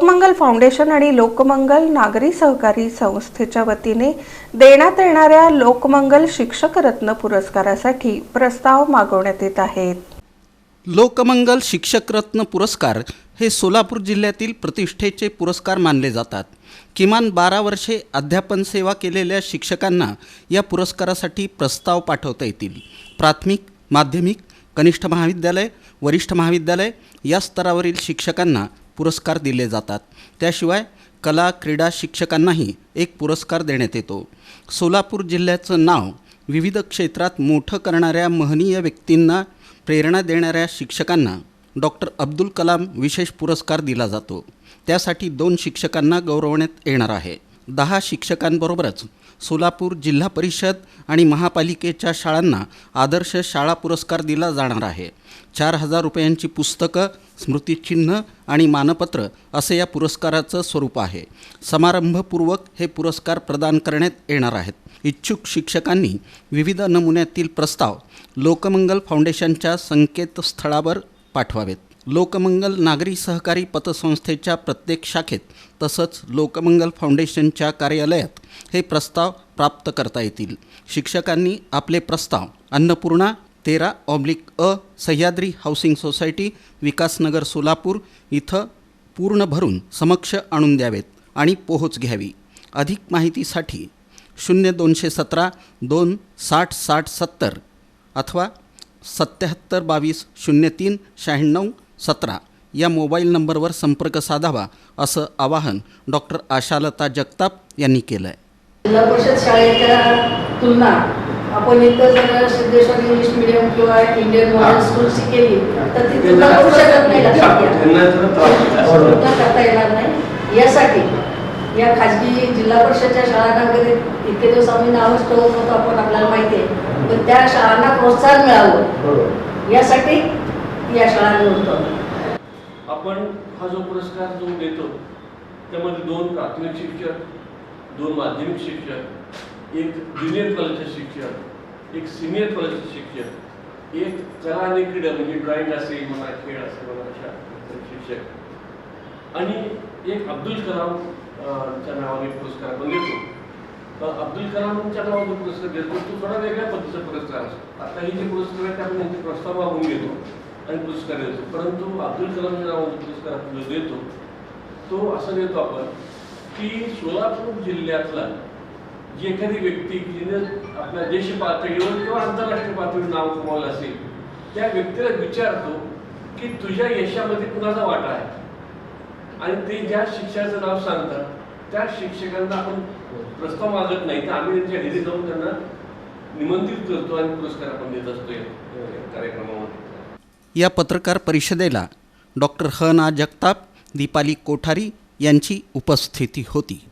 Lokmangal foundation आणि लोकमंगल नागरी सहकारी संस्थेच्या वतीने देण्यात येणाऱ्या लोकमंगल शिक्षक रत्न पुरस्कारासाठी प्रस्ताव मागवण्यात येत आहेत. लोकमंगल शिक्षकरत्न पुरस्कार हे सोलापूर जिल्ह्यातील प्रतिष्ठेचे पुरस्कार मानले जातात. किमान बारा वर्षे अध्यापन सेवा केलेल्या शिक्षकांना या पुरस्कारासाठी प्रस्ताव पाठवता येतील. प्राथमिक माध्यमिक कनिष्ठ महाविद्यालय वरिष्ठ महाविद्यालय या स्तरावरील शिक्षकांना पुरस्कार दिले जातात. त्याशिवाय कला क्रीडा शिक्षकांनाही एक पुरस्कार देण्यात येतो. सोलापूर जिल्ह्याचं नाव विविध क्षेत्रात मोठं करणाऱ्या महनीय व्यक्तींना प्रेरणा देणाऱ्या शिक्षकांना डॉक्टर अब्दुल कलाम विशेष पुरस्कार दिला जातो. त्यासाठी दोन शिक्षकांना गौरवण्यात येणार आहे. दहा शिक्षकांबरोबरच सोलापूर जिल्हा परिषद आणि महापालिकेच्या शाळांना आदर्श शाळा पुरस्कार दिला जाणार आहे. चार हजार रुपयांची पुस्तकं स्मृतिचिन्ह आणि मानपत्र असे या पुरस्काराचं स्वरूप आहे. समारंभपूर्वक हे पुरस्कार प्रदान करण्यात येणार आहेत. इच्छुक शिक्षकांनी विविध नमुन्यातील प्रस्ताव लोकमंगल फाउंडेशनच्या संकेतस्थळावर पाठवावेत. लोकमंगल नागरी सहकारी पतसंस्थेच्या प्रत्येक शाखेत तसंच लोकमंगल फाउंडेशनच्या कार्यालयात हे प्रस्ताव प्राप्त करता येतील. शिक्षकांनी आपले प्रस्ताव अन्नपूर्णा तेरा ऑब्लिक अ सह्याद्री हाऊसिंग सोसायटी विकासनगर सोलापूर इथं पूर्ण भरून समक्ष आणून द्यावेत आणि पोहोच घ्यावी. अधिक माहितीसाठी शून्य दोनशे सतरा दोन साठ साठ सत्तर अथवा सत्याहत्तर बावीस शून्य तीन शहाण्णव सतरा. या मोबाईल नंबरवर संपर्क साधावा असं आवाहन डॉक्टर आशालता जगताप यांनी केलं आहे जिल्हा परिषद शाळेच्या तुलना आपण इथं जर सिद्धेश्वर इंग्लिश मिडियम किंवा इंडियन मॉडर्न स्कूलची केली तर ती तुलना करू शकत नाही लक्षात घ्या. तुलना करता येणार नाही. यासाठी या खाजगी जिल्हा परिषदच्या शाळांना वगैरे इतके दिवस आम्ही नावच ठेवत होतो आपण आपल्याला माहिती आहे. पण त्या शाळांना प्रोत्साहन मिळावं यासाठी या शाळा आपण हा जो पुरस्कार जो देतो त्यामध्ये दोन प्राथमिक शिक्षक दोन माध्यमिक शिक्षक एक ज्युनियर कॉलेजचे शिक्षक एक सिनियर कॉलेजचे शिक्षक एक कला आणि क्रीडा म्हणजे ड्रॉइंग असेल म्हणा खेळ असेल म्हणा अशा शिक्षक. आणि एक अब्दुल कलाम च्या नावाने पुरस्कार आपण देतो. तर अब्दुल कलामच्या नावाने पुरस्कार देतो तो थोडा वेगळ्या पद्धतीचा पुरस्कार असतो. आता हे जे पुरस्कार आहेत ते आपण त्यांचे प्रस्ताव वाहून घेतो. आणि पुरस्कार देतो. परंतु अब्दुल कलाम नावाचा पुरस्कार देतो तो असं देतो आपण की सोलापूर जिल्ह्यातला जी एखादी व्यक्ती जिने आपल्या देश पातळीवर किंवा आंतरराष्ट्रीय पातळीवर नाव कमावलं असेल त्या व्यक्तीला विचारतो की तुझ्या यशामध्ये कुणाचा वाटा आहे? आणि ते ज्या शिक्षकाचं नाव सांगतात त्या शिक्षकांना आपण प्रस्ताव मागत नाही. तर आम्ही त्यांच्या घरी जाऊन त्यांना निमंत्रित करतो आणि पुरस्कार आपण देत असतो या या कार्यक्रमामध्ये. या पत्रकार परिषदेला डॉक्टर ह. ना. जगताप दीपाली कोठारी यांची उपस्थिती होती.